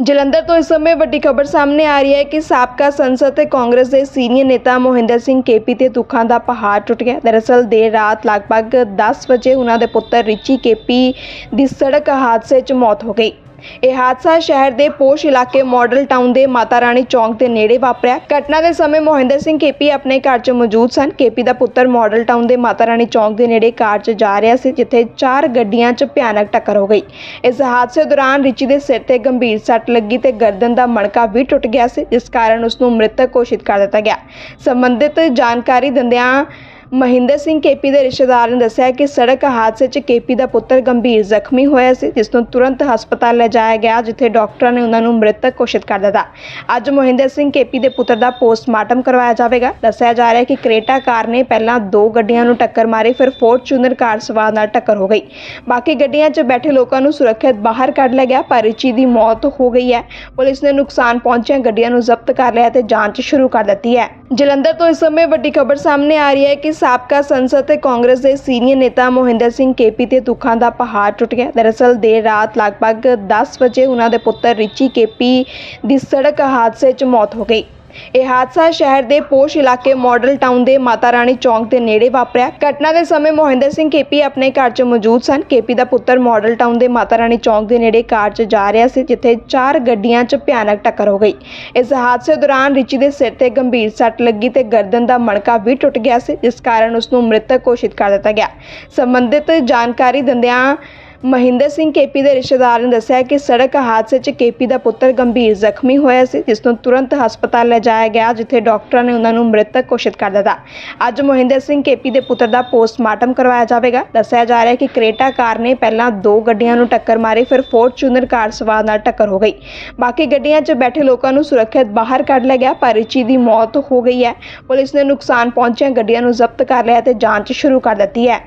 ਜਲੰਧਰ ਤੋਂ ਇਸ ਸਮੇਂ ਵੱਡੀ ਖਬਰ ਸਾਹਮਣੇ ਆ ਰਹੀ ਹੈ ਕਿ ਸਾਬਕਾ ਸੰਸਦ ਤੇ ਕਾਂਗਰਸ ਦੇ ਸੀਨੀਅਰ ਨੇਤਾ ਮੋਹਿੰਦਰ ਸਿੰਘ ਕੇਪੀ ਤੇ ਦੁੱਖਾਂ ਦਾ ਪਹਾੜ ਟੁੱਟ ਗਿਆ। ਦਰਅਸਲ ਦੇਰ ਰਾਤ ਲਗਭਗ 10 ਵਜੇ ਉਹਨਾਂ ਦੇ ਪੁੱਤਰ ਰਿਚੀ ਕੇਪੀ ਦੀ ਸੜਕ ਹਾਦਸੇ 'ਚ ਮੌਤ ਹੋ ਗਈ। ਇਹ ਹਾਦਸਾ ਸ਼ਹਿਰ ਦੇ ਪੋਸ਼ ਇਲਾਕੇ ਮਾਡਲ ਟਾਊਨ ਦੇ ਮਾਤਾ ਰਾਣੀ ਚੌਂਕ ਦੇ ਨੇੜੇ ਵਾਪਰਿਆ। ਘਟਨਾ ਦੇ ਸਮੇਂ ਮੋਹਿੰਦਰ ਸਿੰਘ ਕੇਪੀ ਆਪਣੇ ਘਰ 'ਚ ਮੌਜੂਦ ਸਨ। ਕੇਪੀ ਦਾ ਪੁੱਤਰ ਮਾਡਲ ਟਾਊਨ ਦੇ ਮਾਤਾ ਰਾਣੀ ਚੌਂਕ ਦੇ ਨੇੜੇ ਕਾਰ 'ਚ ਜਾ ਰਿਹਾ ਸੀ, ਜਿੱਥੇ ਚਾਰ ਗੱਡੀਆਂ 'ਚ ਭਿਆਨਕ ਟੱਕਰ ਹੋ ਗਈ। ਇਸ ਹਾਦਸੇ ਦੌਰਾਨ ਰਿਚੀ ਦੇ ਸਿਰ ਤੇ ਗੰਭੀਰ ਸੱਟ ਲੱਗੀ ਤੇ ਗਰਦਨ ਦਾ ਮਣਕਾ ਵੀ ਟੁੱਟ ਗਿਆ ਸੀ, ਜਿਸ ਕਾਰਨ ਉਸ ਨੂੰ ਮ੍ਰਿਤਕ ਘੋਸ਼ਿਤ ਕਰ ਦਿੱਤਾ ਗਿਆ। ਸੰਬੰਧਿਤ ਜਾਣਕਾਰੀ ਦਿੰਦਿਆਂ ਮਹਿੰਦਰ ਸਿੰਘ ਕੇਪੀ ਦੇ ਰਿਸ਼ਤੇਦਾਰ ਨੇ ਦੱਸਿਆ ਕਿ ਸੜਕ ਹਾਦਸੇ 'ਚ ਕੇਪੀ ਦਾ ਪੁੱਤਰ ਗੰਭੀਰ ਜ਼ਖਮੀ ਹੋਇਆ ਸੀ, ਜਿਸ ਨੂੰ ਤੁਰੰਤ ਹਸਪਤਾਲ ਲਿਜਾਇਆ ਗਿਆ, ਜਿੱਥੇ ਡਾਕਟਰਾਂ ਨੇ ਉਹਨਾਂ ਨੂੰ ਮ੍ਰਿਤਕ ਘੋਸ਼ਿਤ ਕਰ ਦਿੱਤਾ। ਅੱਜ ਮਹਿੰਦਰ ਸਿੰਘ ਕੇਪੀ ਦੇ ਪੁੱਤਰ ਦਾ ਪੋਸਟਮਾਰਟਮ ਕਰਵਾਇਆ ਜਾਵੇਗਾ। ਦੱਸਿਆ ਜਾ ਰਿਹਾ ਹੈ ਕਿ ਕ੍ਰੇਟਾ ਕਾਰ ਨੇ ਪਹਿਲਾਂ ਦੋ ਗੱਡੀਆਂ ਨੂੰ ਟੱਕਰ ਮਾਰੀ, ਫਿਰ ਫੋਰਚੂਨਰ ਕਾਰ ਸਵਾਰ ਨਾਲ ਟੱਕਰ ਹੋ ਗਈ। ਬਾਕੀ ਗੱਡੀਆਂ 'ਚ ਬੈਠੇ ਲੋਕਾਂ ਨੂੰ ਸੁਰੱਖਿਅਤ ਬਾਹਰ ਕੱਢ ਲਿਆ ਗਿਆ, ਪਰ ਰਿਚੀ ਦੀ ਮੌਤ ਹੋ ਗਈ ਹੈ। ਪੁਲਿਸ ਨੇ ਨੁਕਸਾਨ ਪਹੁੰਚਿਆ ਗੱਡੀਆਂ ਨੂੰ ਜ਼ਬਤ ਕਰ ਲਿਆ ਤੇ ਜਾਂਚ ਸ਼ੁਰੂ ਕਰ ਦਿੱਤੀ ਹੈ। ਜਲੰਧਰ ਤੋਂ ਇਸ ਸਮੇਂ ਵੱਡੀ ਖਬਰ ਸਾਹਮਣੇ ਆ ਰਹੀ ਹੈ ਕਿ ਸਾਬਕਾ ਸੰਸਦ ਤੇ ਕਾਂਗਰਸ ਦੇ ਸੀਨੀਅਰ ਨੇਤਾ ਮੋਹਿੰਦਰ ਸਿੰਘ ਕੇਪੀ ਤੇ ਦੁੱਖਾਂ ਦਾ ਪਹਾੜ ਟੁੱਟ ਗਿਆ। ਦਰਅਸਲ ਦੇਰ ਰਾਤ ਲਗਭਗ 10 ਵਜੇ ਉਹਨਾਂ ਦੇ ਪੁੱਤਰ ਰਿਚੀ ਕੇਪੀ ਦੀ ਸੜਕ ਹਾਦਸੇ 'ਚ ਮੌਤ ਹੋ ਗਈ। ਇਹ ਹਾਦਸਾ ਸ਼ਹਿਰ ਦੇ ਪੋਸ਼ ਇਲਾਕੇ ਮਾਡਲ ਟਾਊਨ ਦੇ ਮਾਤਾ ਰਾਣੀ ਚੌਂਕ ਦੇ ਨੇੜੇ ਵਾਪਰਿਆ। ਘਟਨਾ ਦੇ ਸਮੇਂ ਮੋਹਿੰਦਰ ਸਿੰਘ ਕੇਪੀ ਆਪਣੇ ਘਰ 'ਚ ਮੌਜੂਦ ਸਨ। ਕੇਪੀ ਦਾ ਪੁੱਤਰ ਮਾਡਲ ਟਾਊਨ ਦੇ ਮਾਤਾ ਰਾਣੀ ਚੌਂਕ ਦੇ ਨੇੜੇ ਕਾਰ 'ਚ ਜਾ ਰਿਹਾ ਸੀ, ਜਿੱਥੇ ਚਾਰ ਗੱਡੀਆਂ 'ਚ ਭਿਆਨਕ ਟੱਕਰ ਹੋ ਗਈ। ਇਸ ਹਾਦਸੇ ਦੌਰਾਨ ਰਿਚੀ ਦੇ ਸਿਰ ਤੇ ਗੰਭੀਰ ਸੱਟ ਲੱਗੀ ਤੇ ਗਰਦਨ ਦਾ ਮਣਕਾ ਵੀ ਟੁੱਟ ਗਿਆ ਸੀ, ਜਿਸ ਕਾਰਨ ਉਸ ਨੂੰ ਮ੍ਰਿਤਕ ਘੋਸ਼ਿਤ ਕਰ ਦਿੱਤਾ ਗਿਆ। ਸੰਬੰਧਿਤ ਜਾਣਕਾਰੀ ਦਿੰਦਿਆਂ ਮਹਿੰਦਰ ਸਿੰਘ ਕੇਪੀ ਦੇ ਰਿਸ਼ਤੇਦਾਰ ਨੇ ਦੱਸਿਆ ਕਿ ਸੜਕ ਹਾਦਸੇ 'ਚ ਕੇਪੀ ਦਾ ਪੁੱਤਰ ਗੰਭੀਰ ਜ਼ਖਮੀ ਹੋਇਆ ਸੀ, ਜਿਸ ਨੂੰ ਤੁਰੰਤ ਹਸਪਤਾਲ ਲਿਜਾਇਆ ਗਿਆ, ਜਿੱਥੇ ਡਾਕਟਰਾਂ ਨੇ ਉਹਨਾਂ ਨੂੰ ਮ੍ਰਿਤਕ ਘੋਸ਼ਿਤ ਕਰ ਦਿੱਤਾ। ਅੱਜ ਮਹਿੰਦਰ ਸਿੰਘ ਕੇਪੀ ਦੇ ਪੁੱਤਰ ਦਾ ਪੋਸਟਮਾਰਟਮ ਕਰਵਾਇਆ ਜਾਵੇਗਾ। ਦੱਸਿਆ ਜਾ ਰਿਹਾ ਹੈ ਕਿ ਕ੍ਰੇਟਾ ਕਾਰ ਨੇ ਪਹਿਲਾਂ ਦੋ ਗੱਡੀਆਂ ਨੂੰ ਟੱਕਰ ਮਾਰੀ, ਫਿਰ ਫੋਰਚੂਨਰ ਕਾਰ ਸਵਾਰ ਨਾਲ ਟੱਕਰ ਹੋ ਗਈ। ਬਾਕੀ ਗੱਡੀਆਂ 'ਚ ਬੈਠੇ ਲੋਕਾਂ ਨੂੰ ਸੁਰੱਖਿਅਤ ਬਾਹਰ ਕੱਢ ਲਿਆ ਗਿਆ, ਪਰ ਰਿਚੀ ਦੀ ਮੌਤ ਹੋ ਗਈ ਹੈ। ਪੁਲਿਸ ਨੇ ਨੁਕਸਾਨ ਪਹੁੰਚੀਆਂ ਗੱਡੀਆਂ ਨੂੰ ਜ਼ਬਤ ਕਰ ਲਿਆ ਤੇ ਜਾਂਚ ਸ਼ੁਰੂ ਕਰ ਦਿੱਤੀ ਹੈ।